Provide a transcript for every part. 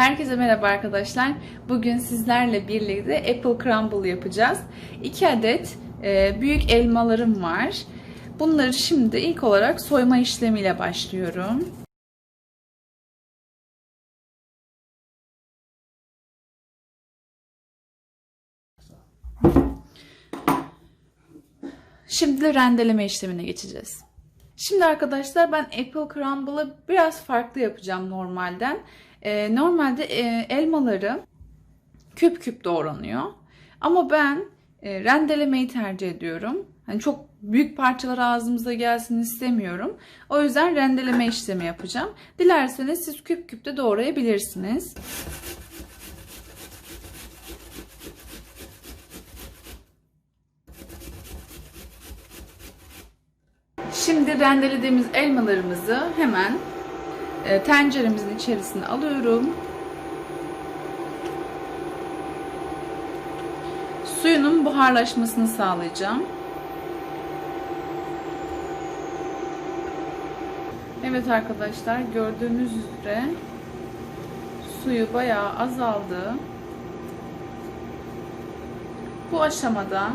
Herkese merhaba arkadaşlar. Bugün sizlerle birlikte Apple Crumble yapacağız. 2 adet e, büyük elmalarım var. Bunları şimdi ilk olarak soyma işlemiyle başlıyorum. Şimdi de rendeleme işlemine geçeceğiz. Şimdi arkadaşlar ben Apple Crumble'ı biraz farklı yapacağım normalden. Ee, normalde e, elmaları küp küp doğranıyor. Ama ben e, rendelemeyi tercih ediyorum. Hani çok büyük parçalar ağzımıza gelsin istemiyorum. O yüzden rendeleme işlemi yapacağım. Dilerseniz siz küp küp de doğrayabilirsiniz. Şimdi rendelediğimiz elmalarımızı hemen e, tenceremizin içerisine alıyorum. Suyunun buharlaşmasını sağlayacağım. Evet arkadaşlar gördüğünüz üzere suyu bayağı azaldı. Bu aşamada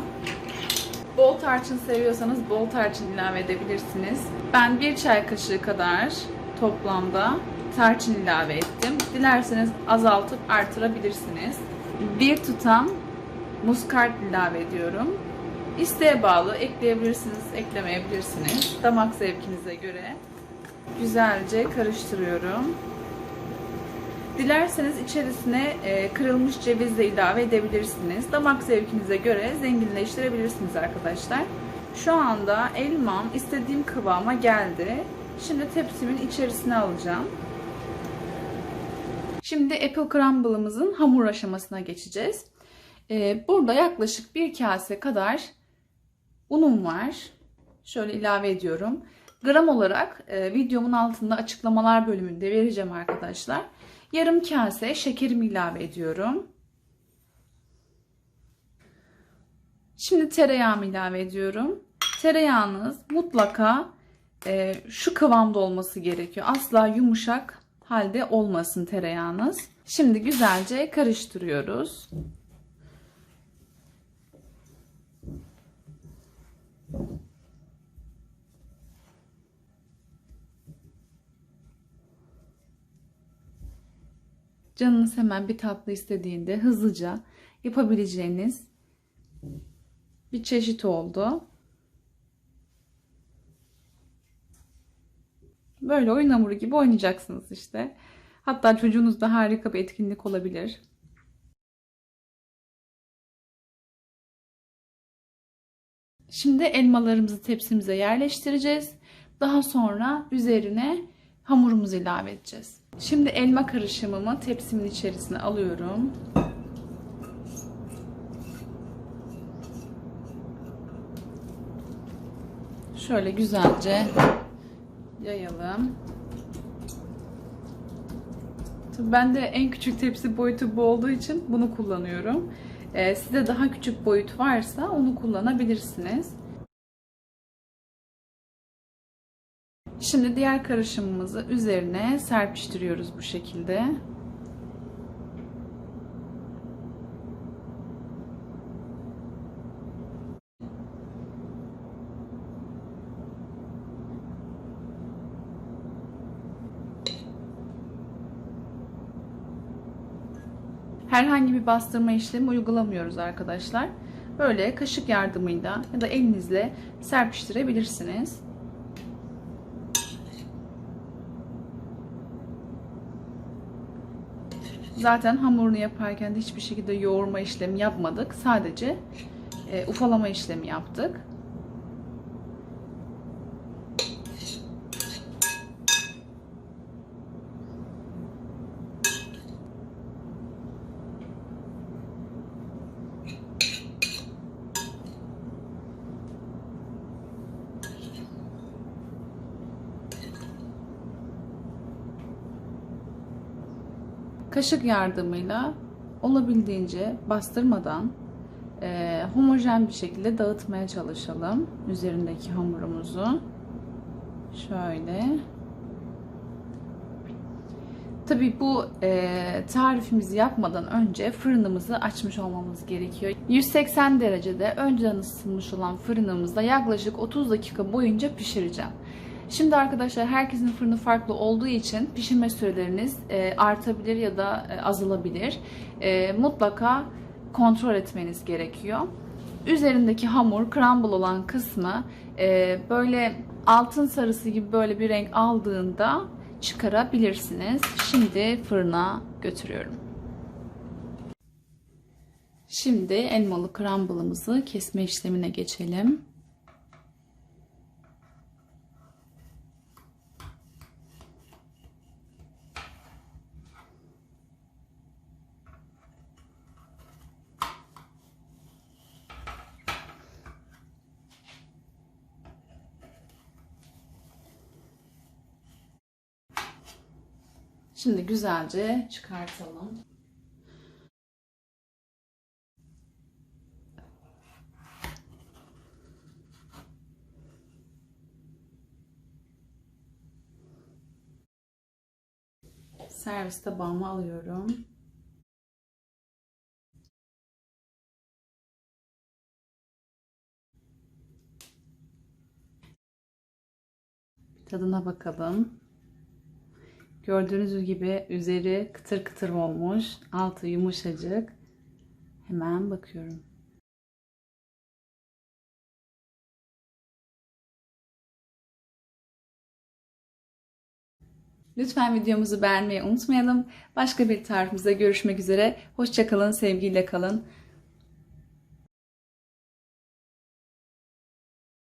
Bol tarçın seviyorsanız bol tarçın ilave edebilirsiniz. Ben bir çay kaşığı kadar toplamda tarçın ilave ettim. Dilerseniz azaltıp artırabilirsiniz. Bir tutam muskart ilave ediyorum. İsteğe bağlı ekleyebilirsiniz, eklemeyebilirsiniz. Damak zevkinize göre güzelce karıştırıyorum. Dilerseniz içerisine e, kırılmış ceviz de ilave edebilirsiniz. Damak zevkinize göre zenginleştirebilirsiniz arkadaşlar. Şu anda elmam istediğim kıvama geldi. Şimdi tepsimin içerisine alacağım. Şimdi apple crumble'ımızın hamur aşamasına geçeceğiz. E, burada yaklaşık bir kase kadar unum var. Şöyle ilave ediyorum. Gram olarak e, videomun altında açıklamalar bölümünde vereceğim arkadaşlar. Yarım kase şekerimi ilave ediyorum. Şimdi tereyağımı ilave ediyorum. Tereyağınız mutlaka e, şu kıvamda olması gerekiyor. Asla yumuşak halde olmasın tereyağınız. Şimdi güzelce karıştırıyoruz. Canınız hemen bir tatlı istediğinde hızlıca yapabileceğiniz bir çeşit oldu. Böyle oyun hamuru gibi oynayacaksınız işte. Hatta çocuğunuzda harika bir etkinlik olabilir. Şimdi elmalarımızı tepsimize yerleştireceğiz. Daha sonra üzerine hamurumuzu ilave edeceğiz. Şimdi elma karışımımı tepsimin içerisine alıyorum. Şöyle güzelce yayalım. Tabii ben de en küçük tepsi boyutu bu olduğu için bunu kullanıyorum. Ee, size daha küçük boyut varsa onu kullanabilirsiniz. Şimdi diğer karışımımızı üzerine serpiştiriyoruz bu şekilde. Herhangi bir bastırma işlemi uygulamıyoruz arkadaşlar. Böyle kaşık yardımıyla ya da elinizle serpiştirebilirsiniz. Zaten hamurunu yaparken de hiçbir şekilde yoğurma işlemi yapmadık. Sadece e, ufalama işlemi yaptık. Kaşık yardımıyla olabildiğince bastırmadan e, homojen bir şekilde dağıtmaya çalışalım üzerindeki hamurumuzu. Şöyle. Tabii bu e, tarifimizi yapmadan önce fırınımızı açmış olmamız gerekiyor. 180 derecede önceden ısıtılmış olan fırınımızda yaklaşık 30 dakika boyunca pişireceğim. Şimdi arkadaşlar herkesin fırını farklı olduğu için pişirme süreleriniz e, artabilir ya da e, azalabilir. E, mutlaka kontrol etmeniz gerekiyor. Üzerindeki hamur crumble olan kısmı böyle altın sarısı gibi böyle bir renk aldığında çıkarabilirsiniz. Şimdi fırına götürüyorum. Şimdi elmalı crumble'ımızı kesme işlemine geçelim. Şimdi güzelce çıkartalım. Servis tabağıma alıyorum. Tadına bakalım. Gördüğünüz gibi üzeri kıtır kıtır olmuş. Altı yumuşacık. Hemen bakıyorum. Lütfen videomuzu beğenmeyi unutmayalım. Başka bir tarifimizde görüşmek üzere. Hoşçakalın, sevgiyle kalın.